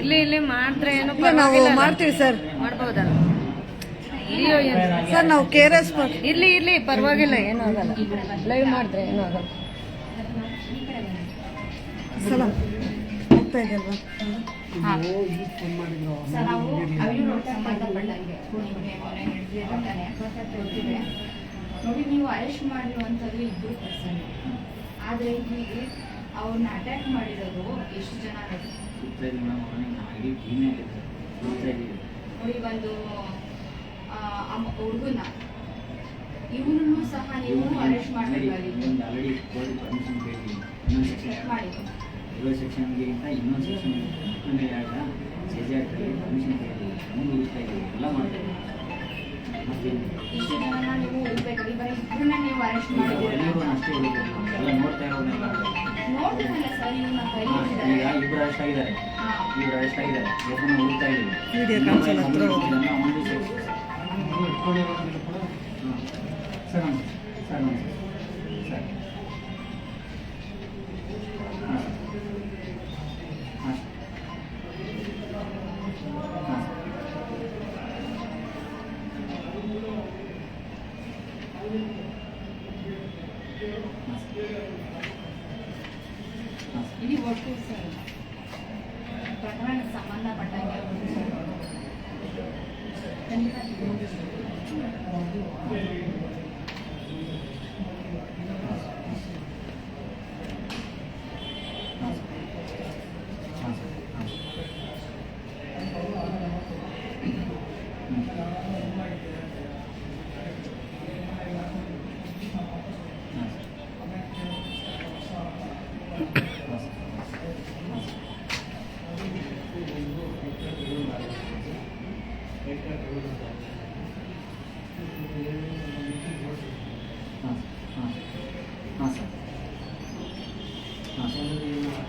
ಇಲ್ಲಿ ಇಲ್ಲಿ ಮಾಡಿದ್ರೆ ಏನು ಇಲ್ಲ ನಾವು ಮಾಡ್ತೀವಿ ಸರ್. ಮಾಡ್ಬೋದಲ್ಲ. ಸರ್ ನಾವು ಕೆ ಆರ್ ಎಸ್ ಇಲ್ಲಿ ಇಲ್ಲಿ ಪರವಾಗಿಲ್ಲ ಏನೂ ಆಗಲ್ಲ. ಲೈವ್ ಮಾಡಿದ್ರೆ ಏನೂ ಆಗಲ್ಲ. ಸಲ ಹೋಗ್ತಾ ಇದೆಯಲ್ವಾ? ನೋಡಿ ನೀವು ಅರೆಸ್ಟ್ ಮಾಡಿರುವಂಥದ್ದು ಇಬ್ಬರು ಪರ್ಸನ್. ಆದರೆ ಇಲ್ಲಿ ಅವ್ರನ್ನ ಅಟ್ಯಾಕ್ ಮಾಡಿರೋದು ಎಷ್ಟು ಜನ ನೋಡಿ ಒಂದು ಹುಡುಗನ. ಇವನನ್ನು ಸಹ ನೀವು ಅರೆಸ್ಟ್ ಪರ್ಮಿಷನ್ ಕೇಳಿದ್ದೀನಿ ಇನ್ನೊಂದು ಸೆಕ್ಷನ್ ಆಗ್ತದೆ ಪರ್ಮಿಷನ್ ಕೇಳಿ. ಎಲ್ಲ ಮಾಡ್ತಾ ಇದ್ದೀವಿ ಮತ್ತೇನು ಇಷ್ಟು ಜನನ ನೀವು ಹುಡುಕ್ಬೇಕಾಗಿ ಬರೀ ಇಬ್ಬರನ್ನ ನೀವು ಅರೆಸ್ಟ್ ಮಾಡಿದ್ದೀರಲ್ಲ ಅಷ್ಟೇ ಹುಡುಕ್ಬೇಕು ಎಲ್ಲ ನೋಡ್ತಾ ಇರೋದೆಲ್ಲ ನೋಡ್ತೀರಲ್ಲ ಸರ್ ಈಗ ಇಬ್ರು ಅರೆಸ್ಟ್ ಆಗಿದ್ದಾರೆ ಇವ್ರು ಅರೆಸ್ಟ್ ಆಗಿದ್ದಾರೆ ಎಷ್ಟನ್ನ ಹುಡುಕ್ತಾ ಇದ್ದೀವಿ. ಸರ್ ನಮಸ್ತೆ ಸರ್ ನಮಸ್ತೆ ಹಾಂ ಇಲ್ಲಿ ಒಟ್ಟು ಸರ್ ಪ್ರಕರಣಕ್ಕೆ ಸಂಬಂಧಪಟ್ಟಂಗೆ ಒಂದು ಸರ್ ಖಂಡಿತ ಹಾಂ ಸರ್ ಹಾಂ ಹಾಂ ಹಾಂ ಹಾಂ ಸರ್ ಹಾಂ ಸರ್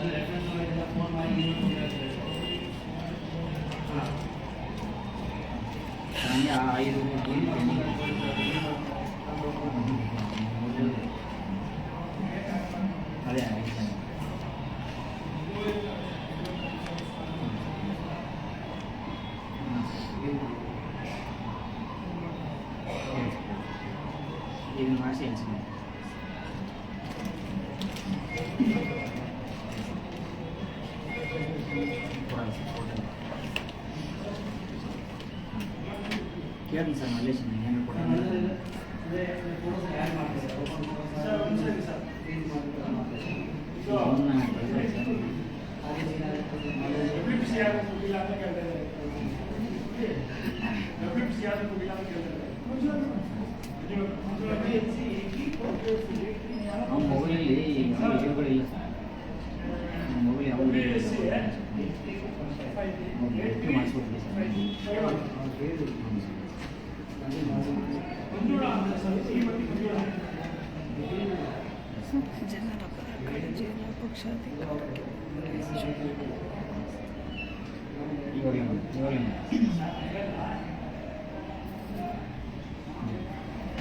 ಹಾಂ ಸರ್ ಹಾಂ ಸರ್ ಕೇಳಿ ಸರ್ ಮಲ್ಲೇಶನ್ ಏನು ಕೊಡ ಅವ್ನ ಮೊಬೈಲಲ್ಲಿ ವಿಡಿಯೋಗಳಿಲ್ಲ ಸರ್. ಮೊಬೈಲ್ ಯಾವ ಮಾಡಿಸ್ಕೊಡ್ತೀವಿ ಸರ್. ಜನರ ಕಾಳಜಿಯನ್ನು ಪಕ್ಷಾಧಿಕಾರಕ್ಕೆ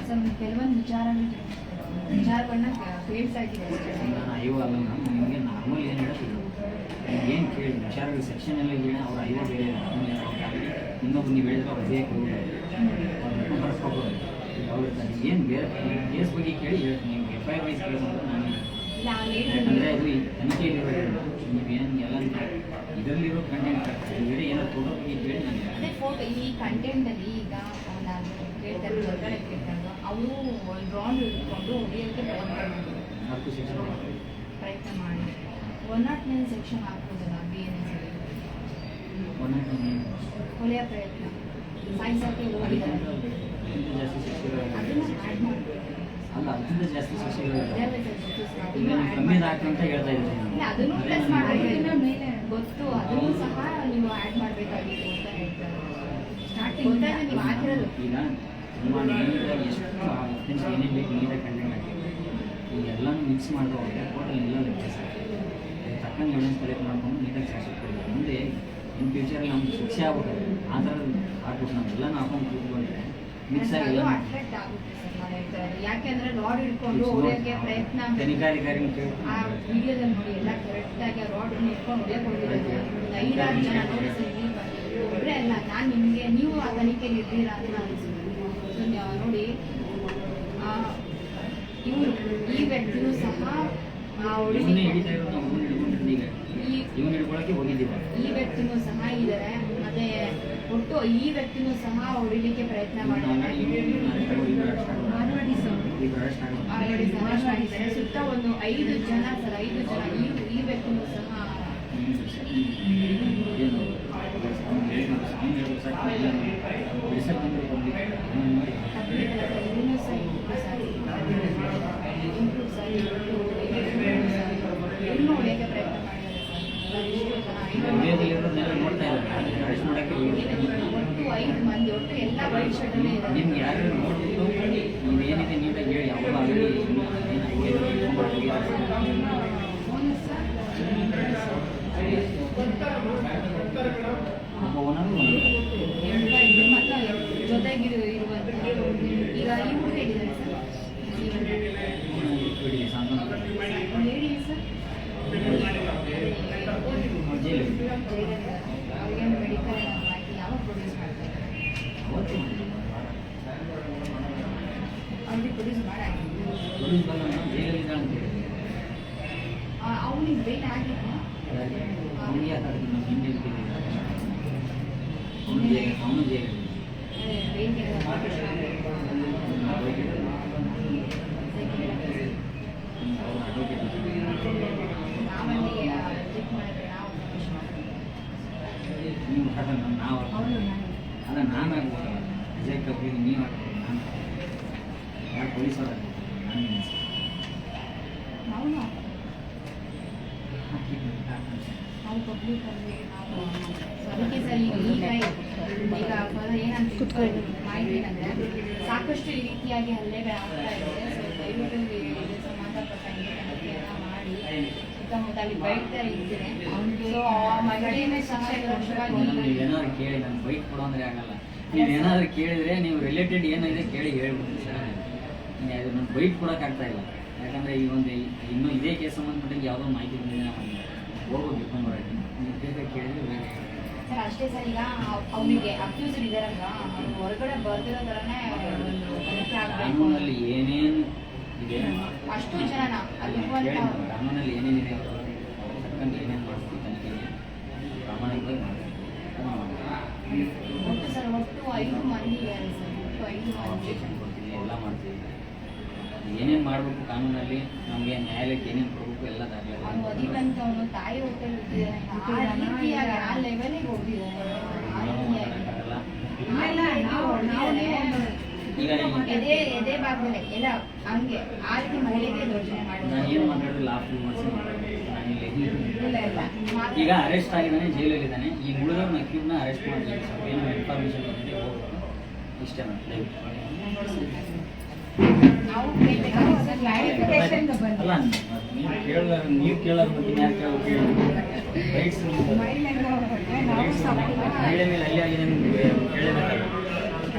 ಸರ್ ಕೆಲವೊಂದು ವಿಚಾರಗಳು ವಿಚಾರಗಳನ್ನ ಕೇಳ್ತಾ ಆಗಿದೆ ಐವ ಅಲ್ಲ ನಾನು ನಿಮಗೆ ನಾರ್ಮಲ್ ಏನು ಹೇಳ್ತಿದ್ರು ಏನು ಕೇಳಿ, ವಿಚಾರಗಳು ಸೆಕ್ಷನ್ ಎಲ್ಲ ಹೇಳಿ, ಅವ್ರು ಐವ ಬೇರೆ ಇನ್ನೊಬ್ರು ನೀವು ಹೇಳಿದ್ರೆ ಅವ್ರು ಹೇಗೆ ಬರ್ಸ್ಕೊಬೋದು ಅವ್ರು ಏನು ಬೇರೆ ಕೇಸ್ ಬಗ್ಗೆ ಕೇಳಿ ಹೇಳ್ತೀನಿ. ನೀವು ಎಫ್ ಐ ಆರ್ ವೈಸ್ ನಾನು ಇಲ್ಲ ಆ lady ಯಾಕಂದರೆ ಅದು ನೀವು ಏನು ಎಲ್ಲ ಇದರಲ್ಲಿರೋ ಕಂಟೆಂಟ್ ಬೇರೆ ಏನೋ ಫೋಟೋ ಬಗ್ಗೆ ಕೇಳಿ ನಾನು ಅದೇ ಫೋಟೋ ಈ ಕಂಟೆಂಟ್ ಅಲ್ಲಿ ಈಗ ನಾನು ಕೇಳ್ತಾರೆ ಹೊರಗಡೆ ಕೇಳ್ತಾರೆ ಅವರು ಒಂದು ರೌಂಡ್ ಹಿಡ್ಕೊಂಡು ಹೊಡಿಯೋಕ್ಕೆ ಪ್ರಯತ್ನ ಮಾಡಿ. ಒನ್ ನಾಟ್ ನೈನ್ ಸೆಕ್ಷನ್ ಹಾಕ್ಬೋದಲ್ಲ ಬಿ ಎನ್ ಎಸ್ ಕೊಲೆಯ ಪ್ರಯತ್ನ. ಸಾಯಿಸೋಕೆ ಹೋಗಿದ್ದಾರೆ. ಜಾಸ್ತಿ ಶಿಕ್ಷೆಗಳು ಈಗ ನೀವು ಕಮ್ಮಿ ಹಾಕಿ ಅಂತ ಹೇಳ್ತಾ ಇದ್ದೀನಿ ಅದನ್ನು ಪ್ಲಸ್ ಗೊತ್ತು. ಅದನ್ನು ಸಹ ನೀವು ಆ್ಯಡ್ ಮಾಡಬೇಕಾಗಿತ್ತು ಅಂತ ಹೇಳ್ತಾರೆ. ಸ್ಟಾರ್ಟಿಂಗ್ ನೀವು ಹಾಕಿರೋದು. ಈಗ ತುಂಬ ನೀಟಾಗಿ ಎಷ್ಟು ಏನೇನು ಬೇಕು ನೀಟಾಗಿ ಕಂಟೆಂಟ್ ಹಾಕಿದ್ವಿ ಈಗ ಎಲ್ಲನೂ ಮಿಕ್ಸ್ ಮಾಡಿದ್ರೆ ಟೋಟಲ್ ಎಲ್ಲ ವ್ಯತ್ಯಾಸ ತಕ್ಕಂಗೆ ಎವಿಡೆನ್ಸ್ ಕಲೆಕ್ಟ್ ಮಾಡ್ಕೊಂಡು ನೀಟಾಗಿ ಶಿಕ್ಷೆ ಕೊಡಬೇಕು ಮುಂದೆ ಇನ್ ಫ್ಯೂಚರ್ ನಮ್ಗೆ ಶಿಕ್ಷೆ ಆಗ್ಬೇಕು ಆ ಥರ ಆಗ್ಬಿಟ್ಟು ನಮ್ಗೆಲ್ಲ ಹಾಕೊಂಡು ಕೂತ್ಕೊಂಡ್ರೆ ಮಿಕ್ಸ್ ಆಗಿ ಎಲ್ಲ ಅಟ್ರಾಕ್ಟ್ ಆಗುತ್ತೆ ಸರ್ ನಾನು ಯಾಕೆಂದ್ರೆ ರಾಡ್ ಹಿಡ್ಕೊಂಡು ಹೊಡೆಯೋಕ್ಕೆ ಪ್ರಯತ್ನ ತನಿಖಾಧಿಕಾರಿ ಆ ವಿಡಿಯೋದಲ್ಲಿ ನೋಡಿ ಎಲ್ಲ ಕರೆಕ್ಟ್ ಆಗಿ ರಾಡ್ ಹಿಡ್ಕೊಂಡು ಹೊಡೆಯಕ್ಕೆ ಹೋಗಿರೋದು ಒಂದು ಐದಾರು ಜನ. ಒಬ್ರೇ ಅಲ್ಲ ನಾನು ನಿಮಗೆ ನೀವು ಆ ತನಿಖೆ ಇದ್ದೀರಾ ಅಂತ ಅನಿಸಿದ್ರು ನೋಡಿ ಇವರು ಈ ವ್ಯಕ್ತಿಯೂ ಸಹ ಆ ಇವನ್ನ ಹಿಡ್ಕೊಳಕ್ಕೆ ಹೋಗಿದ್ದೀವಿ. ಈ ವ್ಯಕ್ತಿನೂ ಸಹ ಇದ್ದಾರೆ ಮತ್ತೆ ಒಟ್ಟು ಈ ವ್ಯಕ್ತಿನೂ ಸಹ ಹೊಡಿಲಿಕ್ಕೆ ಪ್ರಯತ್ನ ಮಾಡಿದ್ದಾರೆ ಸುತ್ತ ಒಂದು ಐದು ಜನ ಸರ್ ಐದು ಜನ ಈ ವ್ಯಕ್ತಿನೂ ಸಹ ಸಹ improve ಸರ್ Improve ಸರ್ ಇನ್ನೂ ಹೊಡೆಯೋಕ್ಕೆ ಪ್ರಯತ್ನ ಮಾಡಿದ್ದಾರೆ ಸರ್ ಎಷ್ಟೋ ಜನ ಐದು ನೋಡ್ತಾ ಇದ್ದಾರೆ ಅರೆಸ್ಟ್ ಮಾಡಕ್ಕೆ ಹೋಗಿದ್ದಾರೆ ಒಟ್ಟು ಐದು ಮಂದಿ ಒಟ್ಟು ಎಲ್ಲ ವೈಟ್ ಶರ್ಟಲ್ಲೇ ಇದ್ದಾರೆ ನಿಮ್ಗೆ ಯಾರು ಅವ್ರಿಗೆ ಮೆಡಿಕಲ್ ಮಾಹಿತಿ ಯಾವಾಗ ಪ್ರೊಡ್ಯೂಸ್ ಮಾಡ್ತಾರೆ ಅವತ್ತು ಅವ್ರಿಗೆ ಪ್ರೊಡ್ಯೂಸ್ ಮಾಡಾಗಿ ಪೊಲೀಸ್ ಬಂದ ಜೈಲಲ್ಲಿ ಇದ್ದಾಳೆ ಅಂತ ಹೇಳಿ ಅವನಿಗೆ ವೇಟ್ ಆಗಿಲ್ಲ ಅವನಿಗೆ ಯಾಕೆ ಆಗ್ತದೆ ನಾವು ಹಿಂದೆ ಇರ್ತಿದ್ದೀವಿ ಅವನು ಜೈಲು ಅವನು ಜೈಲಲ್ಲಿ ವೇಟ್ ಅವ್ರು ಅಡ್ವೊಕೇಟ್ ನಾವಲ್ಲಿ ಚೆಕ್ ಮಾಡಿದ್ರೆ ನಾವು ಪ್ರೊಡ್ಯೂಸ್ ಮಾಡ್ತೀವಿ ನೀವು ಹಾಕಲ್ಲ ನಾವು ಅವನು ನಾನು ಅದ ನಾನು ಆಗ್ಬೋದು ವಿಜಯ್ ಕಬ್ಬಿಗೆ ನೀವು ಹಾಕ್ಬೋದು ನಾನು ಯಾರು ಪೊಲೀಸರು ನಾನು. ಮಾಹಿತಿ ಏನಂದ್ರೆ ಸಾಕಷ್ಟು ಈ ರೀತಿಯಾಗಿ ಹಲ್ಲೆಗಳಾಗ್ತಾ ಇದೆ. ಸೊ ದಯವಿಟ್ಟು ಸಂಬಂಧಪಟ್ಟಂಗೆ ತನಿಖೆಯನ್ನ ಮಾಡಿ. ಸುತ್ತಮುತ್ತ ಅಲ್ಲಿ ಬೈಕ್ತಾ ಇರ್ತೀನಿ ಸೊ ಆ ಸಹ ನೀವೇನಾದ್ರು ಕೇಳಿ ನಾನು ಬೈಕ್ ಕೊಡು ಅಂದ್ರೆ ಆಗಲ್ಲ ನೀವೇನಾದ್ರು ಕೇಳಿದ್ರೆ ನೀವು ರಿಲೇಟೆಡ್ ಏನಿದೆ ಕೇಳಿ ಹೇಳ್ಬಿಡ್ತೀನಿ ಸರ್ ನೀವು ಅದು ನಾನು ಬೈಕ್ ಕೊಡೋಕ್ಕಾಗ್ತಾ ಆಗ್ತಾ ಇಲ್ಲ. ಯಾಕಂದ್ರೆ ಈ ಒಂದು ಇನ್ನೂ ಇದೇ ಕೇಸ್ ಸಂಬಂಧಪಟ್ಟಂಗೆ ಯಾವುದೋ ಮಾಹಿತಿ ಬಂದಿದೆ ನಾವು ನೀವು ಬೇಗ ಕೇಳಿದ್ರೆ ಬೇಗ ಸರ್ ಅಷ್ಟೇ ಸರ್ ಈಗ ಅವನಿಗೆ ಅಕ್ಯೂಸ್ಡ್ ಹೊರಗಡೆ ಬರ್ದಿರೋ ಥರನೇ ಒಂದು ತನಿಖೆ ಆಗಬೇಕು. ಏನೇನು ಅಷ್ಟು ಜನ ಕಾನೂನಲ್ಲಿ ಏನೇನಿದೆ ಅವರು? ತಕ್ಕಂಗೆ ಏನೇನು ಮಾಡ್ತೀವಿ ತನಿಖೆಗೆ ಪ್ರಾಮಾಣಿಕವಾಗಿ ಒಟ್ಟು ಸರ್ ಒಟ್ಟು ಐದು ಮಂದಿ ಇದ್ದಾರೆ ಸರ್. ಒಟ್ಟು ಐದು ನಾವು ಮಂದಿ. ಅಬ್ಜೆಕ್ಷನ್ ಕೊಡ್ತೀವಿ ಎಲ್ಲ ಮಾಡ್ತೀವಿ. ಏನೇನು ಮಾಡಬೇಕು ಕಾನೂನಲ್ಲಿ? ನಮಗೆ ನ್ಯಾಯಾಲಯಕ್ಕೆ ಏನೇನು ಕೊಡಬೇಕು ಎಲ್ಲ ದಾಖಲೆ ಅವನು ತಾಯಿ ಹುಟ್ಟಿದ್ದಾನೆ ಆ ರೀತಿಯಾಗಿ ಆ ಲೆವೆಲಿಗೆ ಹೋಗಿದ್ದಾನೆ. ಆ ರೀತಿಯಾಗಿ. ಈಗ ಈ- ಎದೆ ಎದೆ ಭಾಗದಲ್ಲಿ ಎಲ್ಲ ಹಂಗೆ ಆ ರೀತಿ ಮಹಿಳೆಗೆ ನಾನು ಏನು ಈಗ ಅರೆಸ್ಟ್ ಆಗಿದ್ದಾನೆ ಜೈಲಲ್ಲಿದ್ದಾನೆ. ಈ ಉಳಿದ ಮಕ್ಕಳನ್ನ ಅರೆಸ್ಟ್ ಮಾಡ್ತೀನಿ. ಏನು ಇನ್ಫಾರ್ಮೇಷನ್ ಬಂದಿದೆ ಹೋಗ್ಬೇಕು. ಇಷ್ಟೇ. ಅಲ್ಲ ನೀವು ಕೇಳ ನೀವು ಕೇಳೋದ್ರ ಬಗ್ಗೆ ಯಾರು ಕೇಳಬೇಕು? ರೈಟ್ಸ್ ಮಹಿಳೆ ಮೇಲೆ ಅಲ್ಲಿ ಆಗಿದೆ ನಿಮ್ಗೆ ಕೇಳಬೇಕಲ್ಲ ಇದು ಮೊದಲು ಮೊಬೈಲ್ ಮೊದಲು ಎಂಟು ಮಾಡಿ